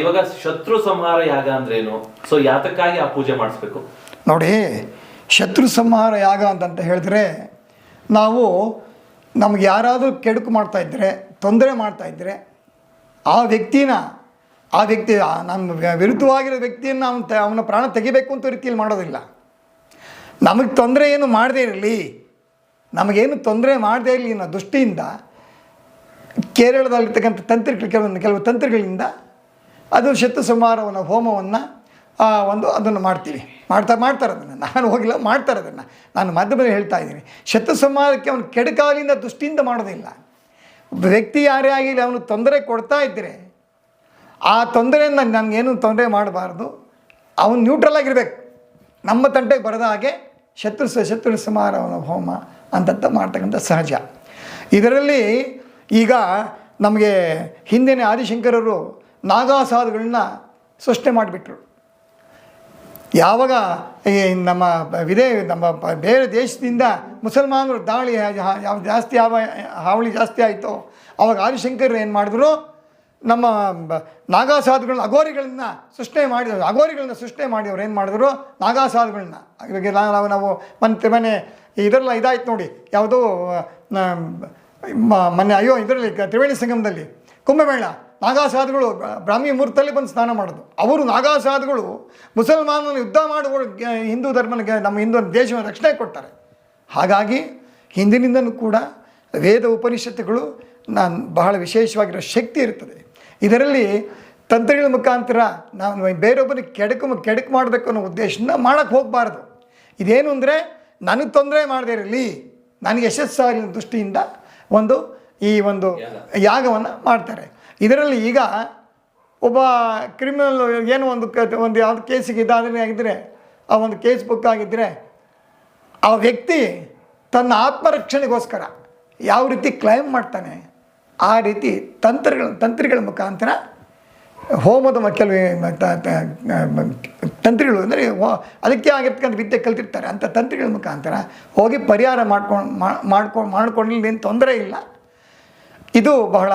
ಇವಾಗ ಶತ್ರು ಸಂಹಾರ ಯಾಗ ಅಂದ್ರೇನು? ಸೊ ಯಾತಕ್ಕಾಗಿ ಆ ಪೂಜೆ ಮಾಡಿಸ್ಬೇಕು? ನೋಡಿ, ಶತ್ರು ಸಂಹಾರ ಯಾಗ ಅಂತ ಹೇಳಿದ್ರೆ, ನಾವು ನಮ್ಗೆ ಯಾರಾದರೂ ಕೆಡುಕು ಮಾಡ್ತಾ ಇದ್ದರೆ ತೊಂದರೆ ಮಾಡ್ತಾ ಇದ್ದರೆ ಆ ವ್ಯಕ್ತಿನ, ಆ ವ್ಯಕ್ತಿ ನಮ್ಮ ವಿರುದ್ಧವಾಗಿರೋ ವ್ಯಕ್ತಿಯನ್ನು ಅವನ ಅವನ ಪ್ರಾಣ ತೆಗಿಬೇಕು ಅಂತ ರೀತಿಯಲ್ಲಿ ಮಾಡೋದಿಲ್ಲ. ನಮಗೆ ತೊಂದರೆ ಏನು ಮಾಡದೇ ಇರಲಿ, ನಮಗೇನು ತೊಂದರೆ ಮಾಡದೇ ಇರಲಿ ಅನ್ನೋ ದೃಷ್ಟಿಯಿಂದ, ಕೇರಳದಲ್ಲಿರ್ತಕ್ಕಂಥ ತಂತ್ರಿಗಳು, ಕೆಲವೊಂದು, ಕೆಲವು ತಂತ್ರಗಳಿಂದ ಅದು ಶತ್ರು ಸಂಹಾರವನ್ನು, ಹೋಮವನ್ನು ಒಂದು ಅದನ್ನು ಮಾಡ್ತೀವಿ. ಮಾಡ್ತಾ, ಮಾಡ್ತಾರೆ ಅದನ್ನು. ನಾನು ಹೋಗಿಲ್ಲ, ಮಾಡ್ತಾರೆ ಅದನ್ನು. ನಾನು ಮಾಧ್ಯಮದಲ್ಲಿ ಹೇಳ್ತಾ ಇದ್ದೀನಿ. ಶತ್ರು ಸಂಹಾರಕ್ಕೆ ಅವನು ಕೆಡಕಾಲಿಂದ ದೃಷ್ಟಿಯಿಂದ ಮಾಡೋದಿಲ್ಲ. ವ್ಯಕ್ತಿ ಯಾರೇ ಆಗಿಲ್ಲ ಅವನು ತೊಂದರೆ ಕೊಡ್ತಾ ಇದ್ದರೆ ಆ ತೊಂದರೆಯನ್ನು ನನಗೇನು ತೊಂದರೆ ಮಾಡಬಾರ್ದು. ಅವನು ನ್ಯೂಟ್ರಲ್ ಆಗಿರ್ಬೇಕು. ನಮ್ಮ ತಂಟೆಗೆ ಬರದ ಹಾಗೆ ಶತ್ರು ಶತ್ರು ಸಂಹಾರವನ ಹೋಮ ಅಂತಂತ ಮಾಡ್ತಕ್ಕಂಥ ಸಹಜ. ಇದರಲ್ಲಿ ಈಗ ನಮಗೆ ಹಿಂದಿನ ಆದಿಶಂಕರರು ನಾಗಾಸಾದುಗಳನ್ನ ಸೃಷ್ಟಿ ಮಾಡಿಬಿಟ್ರು. ಯಾವಾಗ ಈ ನಮ್ಮ ವಿದೇ ನಮ್ಮ ಬೇರೆ ದೇಶದಿಂದ ಮುಸಲ್ಮಾನರು ದಾಳಿ ಯಾವ ಜಾಸ್ತಿ ಯಾವ ಹಾವಳಿ ಜಾಸ್ತಿ ಆಯಿತು ಆವಾಗ ಆದಿಶಂಕರ್ ಏನು ಮಾಡಿದ್ರು? ನಮ್ಮ ನಾಗಾಸಾಧುಗಳನ್ನ ಅಗೋರಿಗಳನ್ನ ಸೃಷ್ಟಿ ಮಾಡಿದವರು ಅಗೋರಿಗಳನ್ನ ಸೃಷ್ಟಿ ಮಾಡಿದವರು ಏನು ಮಾಡಿದ್ರು? ನಾಗಾಸಾಧುಗಳನ್ನ ಇವಾಗ ನಾವು ನಾವು ಮನೆ ಮನೆ ಇದೆಲ್ಲ ಇದಾಯ್ತು ನೋಡಿ. ಯಾವುದೋ ಮೊನ್ನೆ ಅಯ್ಯೋ, ಇದರಲ್ಲಿ ತ್ರಿವೇಣಿ ಸಂಗಮದಲ್ಲಿ ಕುಂಭಮೇಳ ನಾಗಾಸಾಧುಗಳು ಬ್ರ- ಬ್ರಾಹ್ಮಿ ಮುಹೂರ್ತದಲ್ಲಿ ಬಂದು ಸ್ನಾನ ಮಾಡೋದು. ಅವರು ನಾಗಾಸಾಧುಗಳು ಮುಸಲ್ಮಾನರನ್ನು ಯುದ್ಧ ಮಾಡುವ ಹಿಂದೂ ಧರ್ಮನಿಗೆ ನಮ್ಮ ಹಿಂದೂ ದೇಶವನ್ನು ರಕ್ಷಣೆ ಕೊಡ್ತಾರೆ. ಹಾಗಾಗಿ ಹಿಂದಿನಿಂದಲೂ ಕೂಡ ವೇದ ಉಪನಿಷತ್ತುಗಳು ನಾನು ಬಹಳ ವಿಶೇಷವಾಗಿರೋ ಶಕ್ತಿ ಇರ್ತದೆ. ಇದರಲ್ಲಿ ತಂತ್ರಗಳ ಮುಖಾಂತರ ನಾವು ಬೇರೊಬ್ಬರಿಗೆ ಕೆಡಕು ಕೆಡಕು ಮಾಡಬೇಕು ಅನ್ನೋ ಉದ್ದೇಶದಿಂದ ಮಾಡೋಕ್ಕೆ ಹೋಗಬಾರ್ದು. ಇದೇನು ಅಂದರೆ, ನನಗೆ ತೊಂದರೆ ಮಾಡದೇ ಇರಲಿ. ನನಗೆ ಯಶಸ್ಸಾಗಲಿ ದೃಷ್ಟಿಯಿಂದ ಒಂದು ಈ ಒಂದು ಯಾಗವನ್ನು ಮಾಡ್ತಾರೆ. ಇದರಲ್ಲಿ ಈಗ ಒಬ್ಬ ಕ್ರಿಮಿನಲ್ ಏನು ಒಂದು ಕ ಒಂದು ಯಾವುದು ಕೇಸಿಗೆ ಇದಾದರೆ ಆಗಿದ್ದರೆ ಆ ಒಂದು ಕೇಸ್ ಬುಕ್ ಆಗಿದ್ದರೆ ಆ ವ್ಯಕ್ತಿ ತನ್ನ ಆತ್ಮರಕ್ಷಣೆಗೋಸ್ಕರ ಯಾವ ರೀತಿ ಕ್ಲೈಮ್ ಮಾಡ್ತಾನೆ ಆ ರೀತಿ ತಂತ್ರಗಳ ತಂತ್ರಿಗಳ ಮುಖಾಂತರ ಹೋಮದ ಕೆಲವು ತಂತ್ರಿಗಳು ಅಂದರೆ ಅದಕ್ಕೆ ಆಗಿರ್ತಕ್ಕಂಥ ವಿದ್ಯೆ ಕಲ್ತಿರ್ತಾರೆ. ಅಂಥ ತಂತ್ರಿಗಳ ಮುಖಾಂತರ ಹೋಗಿ ಪರಿಹಾರ ಮಾಡ್ಕೊಂಡು ಮಾಡ್ಕೊಂಡು ಮಾಡ್ಕೊಂಡಿಲ್ಲ ಏನು ತೊಂದರೆ ಇಲ್ಲ. ಇದು ಬಹಳ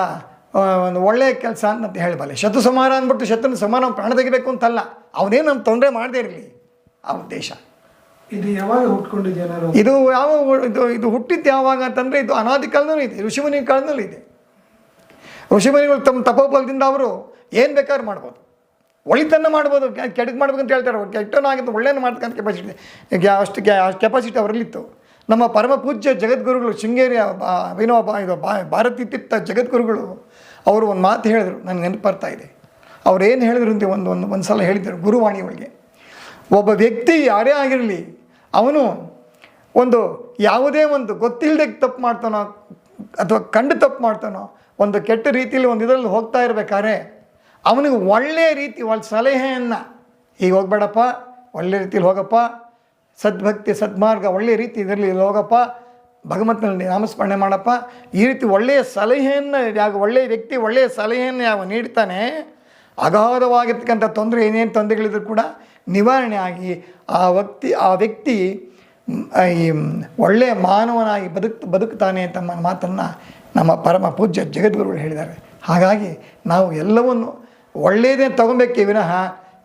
ಒಂದು ಒಳ್ಳೆಯ ಕೆಲಸ ಅಂತ ಹೇಳಬಲ್ಲೆ. ಶತ್ರು ಸಮಾನ ಅಂದ್ಬಿಟ್ಟು ಶತ್ರುನ ಸಮಾನ ಪ್ರಾಣ ತೆಗಿಬೇಕು ಅಂತಲ್ಲ ಅವನೇನು ನಮ್ಮ ತೊಂದರೆ ಮಾಡದೇ ಇರಲಿ ಆ ಉದ್ದೇಶ. ಇದು ಯಾವಾಗ ಹುಟ್ಕೊಂಡಿದ್ದೇನಾರು ಇದು ಯಾವ ಇದು ಇದು ಹುಟ್ಟಿದ್ದು ಯಾವಾಗ ಅಂತಂದರೆ ಇದು ಅನಾದಿ ಕಾಲದಲ್ಲೂ ಇದೆ ಋಷಿಮುನಿ ಕಾಲದಲ್ಲೂ ಇದೆ. ಋಷಿಮುನಿಗಳು ತಮ್ಮ ತಪೋಬಲದಿಂದ ಅವರು ಏನು ಬೇಕಾದ್ರೂ ಮಾಡ್ಬೋದು. ಒಳಿತನ್ನು ಮಾಡ್ಬೋದು ಕೆಡಕ್ಕೆ ಕೆಡಕ್ ಮಾಡ್ಬೇಕಂತ ಹೇಳ್ತಾರೆ ಕೆಟ್ಟನಾಗಿದ್ದು ಒಳ್ಳೆಯನ್ನು ಮಾಡ್ತಕ್ಕಂಥ ಕೆಪಾಸಿಟಿ ಅಷ್ಟು ಕೆ ಅಷ್ಟು ಕೆಪಾಸಿಟಿ ಅವರಲ್ಲಿತ್ತು. ನಮ್ಮ ಪರಮ ಪೂಜ್ಯ ಜಗದ್ಗುರುಗಳು ಶೃಂಗೇರಿಯ ಬಾ- ಇದು ಭಾರತೀ ತೀರ್ಥ ಜಗದ್ಗುರುಗಳು, ಅವರು ಒಂದು ಮಾತು ಹೇಳಿದರು, ನನಗೆ ನೆನಪು ಬರ್ತಾ ಇದೆ. ಅವ್ರು ಏನು ಹೇಳಿದ್ರು ಅಂತ ಒಂದು ಒಂದು ಒಂದು ಸಲ ಹೇಳಿದರು ಗುರುವಾಣಿ ಒಳಗೆ ಒಬ್ಬ ವ್ಯಕ್ತಿ ಯಾರೇ ಆಗಿರಲಿ, ಅವನು ಒಂದು ಯಾವುದೇ ಒಂದು ಗೊತ್ತಿಲ್ಲದೆ ತಪ್ಪು ಮಾಡ್ತಾನೋ, ಅಥವಾ ಕಂಡು ತಪ್ಪು ಮಾಡ್ತಾನೋ, ಒಂದು ಕೆಟ್ಟ ರೀತಿಯಲ್ಲಿ ಒಂದು ಇದರಲ್ಲಿ ಹೋಗ್ತಾ ಇರಬೇಕಾದ್ರೆ, ಅವನಿಗೆ ಒಳ್ಳೆಯ ರೀತಿ, ಒಳ್ಳೆ ಸಲಹೆಯನ್ನು ಈಗ ಹೋಗ್ಬೇಡಪ್ಪ, ಒಳ್ಳೆ ರೀತಿಯಲ್ಲಿ ಹೋಗಪ್ಪ ಸದ್ಭಕ್ತಿ, ಸದ್ಮಾರ್ಗ ಒಳ್ಳೆಯ ರೀತಿ ಇದರಲ್ಲಿ ಹೋಗಪ್ಪ. ಭಗವಂತನಲ್ಲಿ ನಾಮಸ್ಮರಣೆ ಮಾಡಪ್ಪ. ಈ ರೀತಿ ಒಳ್ಳೆಯ ಸಲಹೆಯನ್ನು ಯಾವ ಒಳ್ಳೆಯ ವ್ಯಕ್ತಿ ಒಳ್ಳೆಯ ಸಲಹೆಯನ್ನು ಯಾವ ನೀಡ್ತಾನೆ, ಅಗಾಧವಾಗಿರ್ತಕ್ಕಂಥ ತೊಂದರೆ, ಏನೇನು ತೊಂದರೆಗಳಿದ್ರು ಕೂಡ ನಿವಾರಣೆ ಆಗಿ ಆ ವ್ಯಕ್ತಿ ಆ ವ್ಯಕ್ತಿ ಈ ಒಳ್ಳೆಯ ಮಾನವನಾಗಿ ಬದುಕ್ ಬದುಕ್ತಾನೆ ಅಂತ ಮಾತನ್ನು ನಮ್ಮ ಪರಮ ಪೂಜ್ಯ ಜಗದ್ಗುರುಗಳು ಹೇಳಿದ್ದಾರೆ. ಹಾಗಾಗಿ ನಾವು ಎಲ್ಲವನ್ನು ಒಳ್ಳೆಯದೇ ತಗೊಬೇಕೇ ವಿನಃ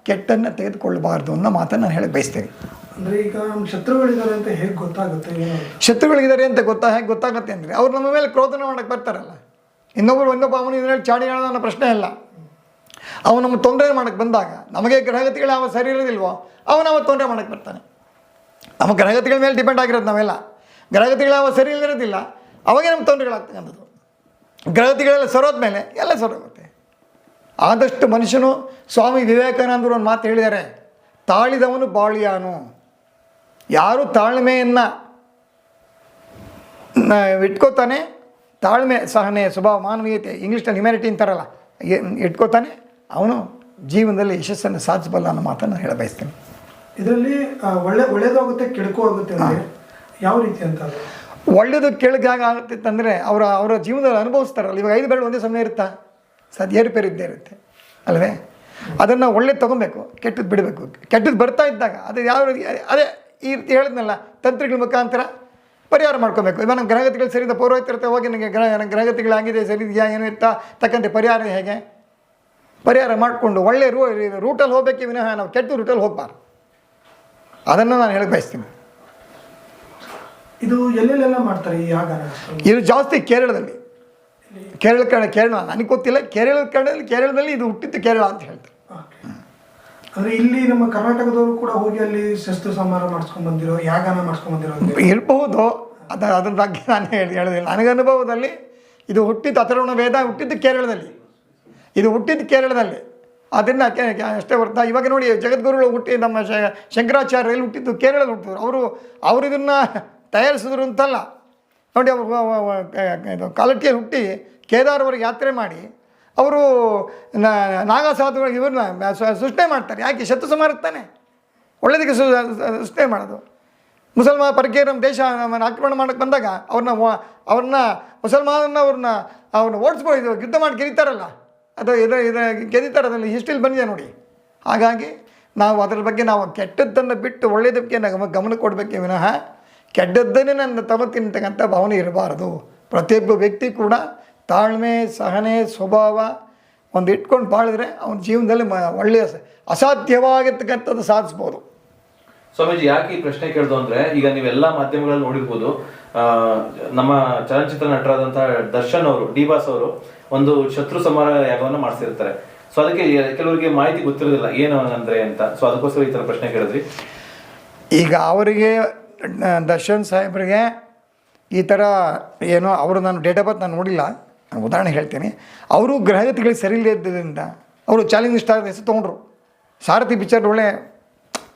ಕೆಟ್ಟನ್ನು ತೆಗೆದುಕೊಳ್ಳಬಾರ್ದು ಅನ್ನೋ ಮಾತನ್ನು ನಾನು ಹೇಳಕ್ಕೆ ಬಯಸ್ತೇನೆ. ಶತ್ರುಗಳಿದ್ದಾರೆ ಅಂತ ಹೇಗೆ ಗೊತ್ತಾಗುತ್ತೆ? ಶತ್ರುಗಳಿದ್ದಾರೆ ಅಂತ ಗೊತ್ತಾ, ಹೇಗೆ ಗೊತ್ತಾಗುತ್ತೆ ಅಂದರೆ ಅವ್ರು ನಮ್ಮ ಮೇಲೆ ಕ್ರೋಧನ ಮಾಡೋಕ್ಕೆ ಬರ್ತಾರಲ್ಲ. ಇನ್ನೊಬ್ಬರು ಇನ್ನೊಬ್ಬ ಅವನು ಇದರಲ್ಲಿ ಚಾಡಿ ಹೇಳೋದು ಅನ್ನೋ ಪ್ರಶ್ನೆ ಇಲ್ಲ ಅವನು ನಮ್ಮ ತೊಂದರೆ ಮಾಡೋಕ್ಕೆ ಬಂದಾಗ, ನಮಗೆ ಗ್ರಹಗತಿಗಳು ಯಾವ ಸರಿ ಇರೋದಿಲ್ವೋ ಅವನು ಅವ ತೊಂದರೆ ಮಾಡೋಕ್ಕೆ ಬರ್ತಾನೆ. ನಮ್ಮ ಗ್ರಹಗತಿಗಳ ಮೇಲೆ ಡಿಪೆಂಡ್ ಆಗಿರೋದು ನಾವೆಲ್ಲ. ಗ್ರಹಗತಿಗಳು ಯಾವ ಸರಿ ಇಲ್ಲದಿರೋದಿಲ್ಲ ಅವಾಗೇ ನಮ್ಮ ತೊಂದರೆಗಳಾಗ್ತಕ್ಕಂಥದ್ದು ಗ್ರಹಗತಿಗಳೆಲ್ಲ ಸರೋದ ಮೇಲೆ ಎಲ್ಲ ಸರೋಗುತ್ತೆ. ಆದಷ್ಟು ಮನುಷ್ಯನು ಸ್ವಾಮಿ ವಿವೇಕಾನಂದರು ಒಂದು ಮಾತು ಹೇಳಿದ್ದಾರೆ, ತಾಳಿದವನು ಬಾಳಿಯಾನು. ಯಾರು ತಾಳ್ಮೆಯನ್ನು ಇಟ್ಕೋತಾನೆ ತಾಳ್ಮೆ ಸಹನೆ ಸ್ವಭಾವ ಮಾನವೀಯತೆ ಇಂಗ್ಲೀಷ್ನಲ್ಲಿ ಹ್ಯುಮ್ಯಾನಿಟಿ ಅಂತಾರಲ್ಲ ಇಟ್ಕೋತಾನೆ ಅವನು ಜೀವನದಲ್ಲಿ ಯಶಸ್ಸನ್ನು ಸಾಧಿಸಬಲ್ಲ ಅನ್ನೋ ಮಾತನ್ನು ಹೇಳ ಬಯಸ್ತೇನೆ. ಇದರಲ್ಲಿ ಒಳ್ಳೆ ಒಳ್ಳೆಯದಾಗುತ್ತೆ ಕೆಡಕು ಆಗುತ್ತೆ ಯಾವ ರೀತಿ ಅಂತ ಒಳ್ಳೇದು ಒಳ್ಳೆಯದು ಕೆಳಗಾಗ ಆಗುತ್ತೆ ಅಂತಂದರೆ ಅವರ ಅವರ ಜೀವನದಲ್ಲಿ ಅನುಭವಿಸ್ತಾರಲ್ಲ ಇವಾಗ ಐದು ಬೆರಳು ಒಂದೇ ಸಮಯ ಇರುತ್ತಾ? ಸದ್ ಏರುಪೇರು ಇದ್ದೇ ಇರುತ್ತೆ ಅಲ್ವೇ? ಅದನ್ನು ಒಳ್ಳೇದು ತೊಗೊಬೇಕು ಕೆಟ್ಟದ್ದು ಬಿಡಬೇಕು ಕೆಟ್ಟದ್ದು ಬರ್ತಾ ಇದ್ದಾಗ ಅದು ಯಾವ ರೀತಿ ಅದೇ ಈ ರೀತಿ ಹೇಳಿದ್ನಲ್ಲ ತಂತ್ರಗಳ ಮುಖಾಂತರ ಪರಿಹಾರ ಮಾಡ್ಕೋಬೇಕು. ಇವಾಗ ನಮ್ಮ ಗ್ರಹಗತಿಗಳು ಸರಿಯಿಂದ ಪೌರೋಹಿತರತ್ತೆ ಹೋಗಿ ನನಗೆ ಗ್ರಹ ನನ್ನ ಗ್ರಹಗತಿಗಳಾಗಿದೆ ಸರಿ ಇದೆಯಾ ಏನು ಇರ್ತಾ ತಕ್ಕಂತೆ ಪರಿಹಾರ ಹೇಗೆ? ಪರಿಹಾರ ಮಾಡಿಕೊಂಡು ಒಳ್ಳೆ ರೂ ರೂಟಲ್ಲಿ ಹೋಗಬೇಕು ವಿನಃ ನಾವು ಕೆಟ್ಟ ರೂಟಲ್ಲಿ ಹೋಗಬಾರ್ದು. ಅದನ್ನು ನಾನು ಹೇಳಕ್ಕೆ ಬಯಸ್ತೀನಿ. ಇದು ಎಲ್ಲೆಲ್ಲೆಲ್ಲ ಮಾಡ್ತಾರೆ ಈ ಯಾಗ ಇದು ಜಾಸ್ತಿ ಕೇರಳದಲ್ಲಿ. ಕೇರಳ ಕಡೆ ಕೇರಳ ನನಗೆ ಗೊತ್ತಿಲ್ಲ ಕೇರಳ ಕಡೆ ಕೇರಳದಲ್ಲಿ ಇದು ಹುಟ್ಟಿದ್ದು ಕೇರಳ ಅಂತ ಹೇಳ್ತಾರೆ. ಅಂದ್ರೆ ಇಲ್ಲಿ ನಮ್ಮ ಕರ್ನಾಟಕದವರು ಕೂಡ ಹೋಗಿ ಅಲ್ಲಿ ಶಸ್ತ್ರ ಸಮಾರ ಮಾಡಿಸ್ಕೊಂಡ್ ಬಂದಿರೋ, ಯಾಗನ ಮಾಡಿಸ್ಕೊಂಡ್ ಬಂದಿರೋ ಇರಬಹುದು ಅದ ಅದ್ರ ಬಗ್ಗೆ ನಾನು ಹೇಳಿ ಹೇಳೋದಿಲ್ಲ. ನನಗೆ ಅನುಭವದಲ್ಲಿ ಇದು ಹುಟ್ಟಿದ್ದು ಅಥರ್ವಣ ವೇದ ಹುಟ್ಟಿದ್ದು ಕೇರಳದಲ್ಲಿ. ಇದು ಹುಟ್ಟಿದ್ದು ಕೇರಳದಲ್ಲಿ. ಅದನ್ನು ಅಷ್ಟೇ ಬರ್ತಾ ಇವಾಗ ನೋಡಿ ಜಗದ್ಗುರುಗಳು ಹುಟ್ಟಿ ನಮ್ಮ ಶ- ಶಂಕರಾಚಾರ್ಯರಲ್ಲಿ ಹುಟ್ಟಿದ್ದು ಕೇರಳದಲ್ಲಿ ಹುಟ್ಟಿದ್ರು ಅವರು ಅವರು ಇದನ್ನು ತಯಾರಿಸಿದ್ರು ಅಂತಲ್ಲ. ನೋಡಿ ಅವರು ವ- ವ- ವ- ಕ- ಕ- ಇದು ಕಾಲಟ್ಟಿಯಲ್ಲಿ ಹುಟ್ಟಿ ಕೇದಾರವರೆಗೆ ಯಾತ್ರೆ ಮಾಡಿ ಅವರು ನಾಗಸಾಧುಗಳಿಗೆ ಇವ್ರನ್ನ ಸೃಷ್ಟಿ ಮಾಡ್ತಾರೆ. ಯಾಕೆ? ಶತ್ರು ಸಮಾರುತ್ತಾನೆ ಒಳ್ಳೆಯದಕ್ಕೆ ಸೃಷ್ಟಿ ಮಾಡೋದು. ಮುಸಲ್ಮಾನ ಪರಕೀಯ ನಮ್ಮ ದೇಶ ನಮ್ಮನ್ನು ಆಕ್ರಮಣ ಮಾಡೋಕ್ಕೆ ಬಂದಾಗ ಅವ್ರನ್ನ ಅವ್ರನ್ನ ಮುಸಲ್ಮಾನನ್ನ ಅವ್ರನ್ನ ಅವ್ರನ್ನ ಓಡಿಸ್ಬೋದು ಯುದ್ಧ ಮಾಡಿ ಗೆದಿತಾರಲ್ಲ. ಅದು ಇದು ಇದು ಗೆದಿತಾರೆ, ಅದರಲ್ಲಿ ಹಿಸ್ಟ್ರಿಲಿ ಬಂದಿದೆ ನೋಡಿ. ಹಾಗಾಗಿ ನಾವು ಅದರ ಬಗ್ಗೆ ನಾವು ಕೆಟ್ಟದ್ದನ್ನು ಬಿಟ್ಟು ಒಳ್ಳೆಯದಕ್ಕೆ ನಾವು ಗಮನ ಕೊಡಬೇಕೆ ವಿನಃ ಕೆಟ್ಟದ್ದನ್ನೇ ನನ್ನ ತಗೊಳ್ತೀನಂತಕ್ಕಂಥ ಭಾವನೆ ಇರಬಾರದು. ಪ್ರತಿಯೊಬ್ಬ ವ್ಯಕ್ತಿ ಕೂಡ ತಾಳ್ಮೆ ಸಹನೆ ಸ್ವಭಾವ ಒಂದು ಇಟ್ಕೊಂಡು ಬಾಳಿದ್ರೆ ಅವನ ಜೀವನದಲ್ಲಿ ಮ ಒಳ್ಳೆಯ ಅಸಾಧ್ಯವಾಗಿರ್ತಕ್ಕಂಥದ್ದು ಸಾಧಿಸ್ಬೋದು. ಸ್ವಾಮೀಜಿ ಯಾಕೆ ಈ ಪ್ರಶ್ನೆ ಕೇಳ್ದು ಅಂದರೆ ಈಗ ನೀವೆಲ್ಲ ಮಾಧ್ಯಮಗಳಲ್ಲಿ ನೋಡಿರ್ಬೋದು ನಮ್ಮ ಚಲನಚಿತ್ರ ನಟರಾದಂತಹ ದರ್ಶನ್ ಅವರು ಡಿ ಬಾಸ್ ಅವರು ಒಂದು ಶತ್ರು ಸಮಾರ ಯಾಗವನ್ನು ಮಾಡಿಸಿರ್ತಾರೆ. ಸೊ ಅದಕ್ಕೆ ಕೆಲವರಿಗೆ ಮಾಹಿತಿ ಗೊತ್ತಿರೋದಿಲ್ಲ ಏನು ಅಂದರೆ ಅಂತ. ಸೊ ಅದಕ್ಕೋಸ್ಕರ ಈ ಥರ ಪ್ರಶ್ನೆ ಕೇಳಿದ್ರಿ ಈಗ ಅವರಿಗೆ ದರ್ಶನ್ ಸಾಹೇಬರಿಗೆ ಈ ಥರ ಏನೋ ಅವರು ನಾನು ಡೇಟ್ ಆಫ್ ಬರ್ತ್ ನಾನು ನೋಡಿಲ್ಲ. ನಾನು ಉದಾಹರಣೆ ಹೇಳ್ತೀನಿ. ಅವರು ಗ್ರಹಗತಿಗಳಿಗೆ ಸರಿ ಅವರು ಚಾಲೆಂಜ್ ಸ್ಟಾರ್ ಹೆಸರು ತೊಗೊಂಡ್ರು. ಸಾರಥಿ ಪಿಕ್ಚರ್ ಒಳ್ಳೆ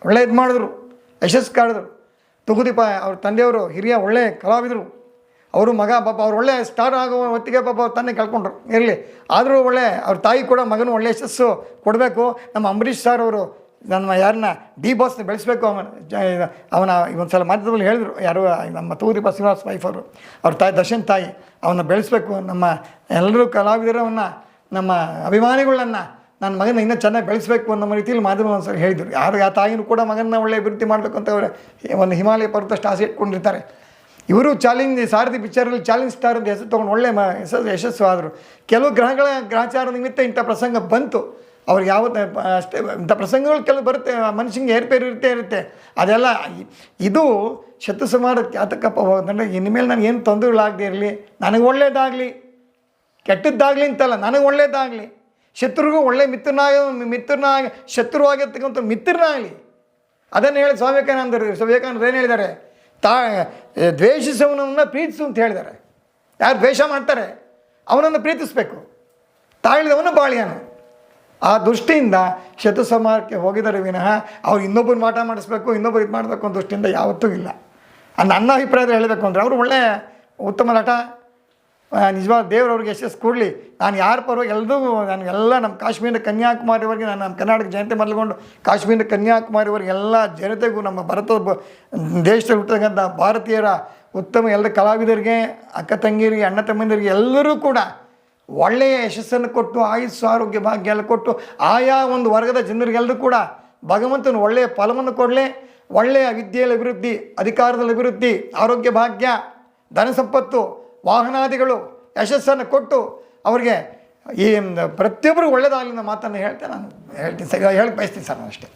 ಒಳ್ಳೆ ಇದು ಮಾಡಿದ್ರು. ಯಶಸ್ಸು ಕಾಡಿದ್ರು. ತುಗುದೀಪ, ಅವ್ರ ತಂದೆಯವರು ಹಿರಿಯ ಒಳ್ಳೆ ಕಲಾವಿದರು. ಅವರು ಮಗ, ಪಾಪ ಅವ್ರು ಒಳ್ಳೆ ಸ್ಟಾರ್ ಆಗುವ ಹೊತ್ತಿಗೆ ಪಾಪ ಅವ್ರ ತಂದೆ ಕಳ್ಕೊಂಡ್ರು. ಇರಲಿ. ಆದರೂ ಒಳ್ಳೆ, ಅವ್ರ ತಾಯಿ ಕೂಡ ಮಗನು ಒಳ್ಳೆ ಯಶಸ್ಸು ಕೊಡಬೇಕು. ನಮ್ಮ ಅಂಬರೀಷ್ ಸರ್ ಅವರು ನನ್ನ ಯಾರನ್ನ ಡಿ ಬಾಸ್ನ ಬೆಳೆಸಬೇಕು ಅವನ ಅವನ ಒಂದು ಸಲ ಮಾಧ್ಯಮದಲ್ಲಿ ಹೇಳಿದರು, ಯಾರು, ನಮ್ಮ ತೂರಿ ಬಸವರಾಜ್ ವೈಫ್ ಅವರು. ಅವ್ರ ತಾಯಿ ದರ್ಶನ್ ತಾಯಿ, ಅವನ್ನ ಬೆಳೆಸಬೇಕು, ನಮ್ಮ ಎಲ್ಲರೂ ಕಲಾವಿದರವನ್ನು, ನಮ್ಮ ಅಭಿಮಾನಿಗಳನ್ನು ನನ್ನ ಮಗನ ಇನ್ನೂ ಚೆನ್ನಾಗಿ ಬೆಳೆಸಬೇಕು ಅನ್ನೋ ರೀತಿಯಲ್ಲಿ ಮಾಧ್ಯಮ ಸಲ ಹೇಳಿದರು. ಯಾರು, ಆ ತಾಯಿನೂ ಕೂಡ ಮಗನ ಒಳ್ಳೆ ಅಭಿವೃದ್ಧಿ ಮಾಡಬೇಕು ಅಂತ ಅವರು ಒಂದು ಹಿಮಾಲಯ ಪರ್ವತಷ್ಟು ಆಸೆ ಇಟ್ಕೊಂಡಿರ್ತಾರೆ. ಇವರು ಚಾಲೆಂಜ್, ಸಾರಥಿ ಪಿಕ್ಚರಲ್ಲಿ ಚಾಲೆಂಜ್ ಸ್ಟಾರ್ ಅಂತ ಹೆಸರು ತೊಗೊಂಡು ಒಳ್ಳೆ ಯಶಸ್ಸು ಆದರು ಕೆಲವು ಗ್ರಹಗಳ ಗ್ರಹಚಾರ ನಿಮಿತ್ತ ಇಂಥ ಪ್ರಸಂಗ ಬಂತು. ಅವ್ರಿಗೆ ಯಾವತ್ತು ಅಷ್ಟೇ, ಇಂಥ ಪ್ರಸಂಗಗಳು ಕೆಲವು ಬರುತ್ತೆ ಮನುಷ್ಯಂಗೆ ಏರ್ಪೇರು ಇರುತ್ತೆ ಇರುತ್ತೆ. ಅದೆಲ್ಲ, ಇದು ಶತ್ರು ಸಮಾರಕ್ಕೆ ಯಾತಕ್ಕಪ್ಪ ಹೋದಂದ್ರೆ ಇನ್ಮೇಲೆ ನನಗೆ ಏನು ತೊಂದರೆಗಳಾಗದೇ ಇರಲಿ, ನನಗೆ ಒಳ್ಳೇದಾಗಲಿ, ಕೆಟ್ಟದ್ದಾಗಲಿ ಅಂತಲ್ಲ, ನನಗೆ ಒಳ್ಳೇದಾಗಲಿ, ಶತ್ರುಗೂ ಒಳ್ಳೆ ಮಿತ್ರನಾಗ ಮಿತ್ರನಾಗ ಶತ್ರುವಾಗಿರ್ತಕ್ಕಂಥ ಮಿತ್ರನಾಗಲಿ. ಅದನ್ನು ಹೇಳಿ ಸ್ವಾಮಿ ವಿವೇಕಾನಂದರು ಸ್ವಾಮಿ ವಿವೇಕಾನಂದರು ಏನು ಹೇಳಿದ್ದಾರೆ? ತಾ ದ್ವೇಷಿಸುವವನನ್ನು ಪ್ರೀತಿಸು ಅಂತ ಹೇಳಿದ್ದಾರೆ. ಯಾರು ದ್ವೇಷ ಮಾಡ್ತಾರೆ, ಅವನನ್ನು ಪ್ರೀತಿಸಬೇಕು. ತಾಳಿದವನು ಬಾಳಿಯಾನು. ಆ ದೃಷ್ಟಿಯಿಂದ ಶತು ಸಮಾರಕ್ಕೆ ಹೋಗಿದ್ದಾರೆ ವಿನಃ ಅವ್ರು ಇನ್ನೊಬ್ಬರು ಮಾಟ ಮಾಡಿಸ್ಬೇಕು, ಇನ್ನೊಬ್ಬರು ಇದು ಮಾಡಬೇಕು ಅನ್ನೋ ದೃಷ್ಟಿಯಿಂದ ಯಾವತ್ತೂ ಇಲ್ಲ. ನನ್ನ ಅಭಿಪ್ರಾಯದಲ್ಲಿ ಹೇಳಬೇಕು ಅಂದರೆ ಅವರು ಒಳ್ಳೆಯ ಉತ್ತಮ ನಟ. ನಿಜವಾದ ದೇವರವ್ರಿಗೆ ಯಶಸ್ಸು ಕೊಡಲಿ. ನಾನು ಯಾರ ಪರವಾಗಿ ಎಲ್ರಿಗೂ ನನಗೆಲ್ಲ ನಮ್ಮ ಕಾಶ್ಮೀರ ಕನ್ಯಾಕುಮಾರಿವರೆಗೆ ನಾನು ನಮ್ಮ ಕರ್ನಾಟಕ ಜನತೆ ಮೊದಲುಗೊಂಡು ಕಾಶ್ಮೀರ ಕನ್ಯಾಕುಮಾರಿವರೆಗೆ ಎಲ್ಲ ಜನತೆಗೂ ನಮ್ಮ ಭಾರತದ ದೇಶದಲ್ಲಿ ಹುಟ್ಟತಕ್ಕಂಥ ಭಾರತೀಯರ ಉತ್ತಮ ಎಲ್ಲ ಕಲಾವಿದರಿಗೆ, ಅಕ್ಕ ತಂಗಿಯರಿಗೆ, ಅಣ್ಣ ತಮ್ಮಂದಿರಿಗೆ ಎಲ್ಲರೂ ಕೂಡ ಒಳ್ಳೆಯ ಯಶಸ್ಸನ್ನು ಕೊಟ್ಟು, ಆಯುಸ್ಸು, ಆರೋಗ್ಯ ಭಾಗ್ಯ ಎಲ್ಲ ಕೊಟ್ಟು, ಆಯಾ ಒಂದು ವರ್ಗದ ಜನರಿಗೆಲ್ಲರೂ ಕೂಡ ಭಗವಂತನ ಒಳ್ಳೆಯ ಫಲವನ್ನು ಕೊಡಲಿ. ಒಳ್ಳೆಯ ವಿದ್ಯೆಯಲ್ಲಿ ಅಭಿವೃದ್ಧಿ, ಅಧಿಕಾರದಲ್ಲಿ ಅಭಿವೃದ್ಧಿ, ಆರೋಗ್ಯ ಭಾಗ್ಯ, ಧನ ಸಂಪತ್ತು, ವಾಹನಾದಿಗಳು, ಯಶಸ್ಸನ್ನು ಕೊಟ್ಟು ಅವರಿಗೆ ಈ ಪ್ರತಿಯೊಬ್ಬರು ಒಳ್ಳೆಯದಾಗಲಿ ಮಾತನ್ನು ಹೇಳ್ತೇನೆ ನಾನು. ಹೇಳ್ತೀನಿ, ಸರ್ ಹೇಳಕ್ಕೆ ಬಯಸ್ತೀನಿ ಸರ್ ನಾನು ಅಷ್ಟೇ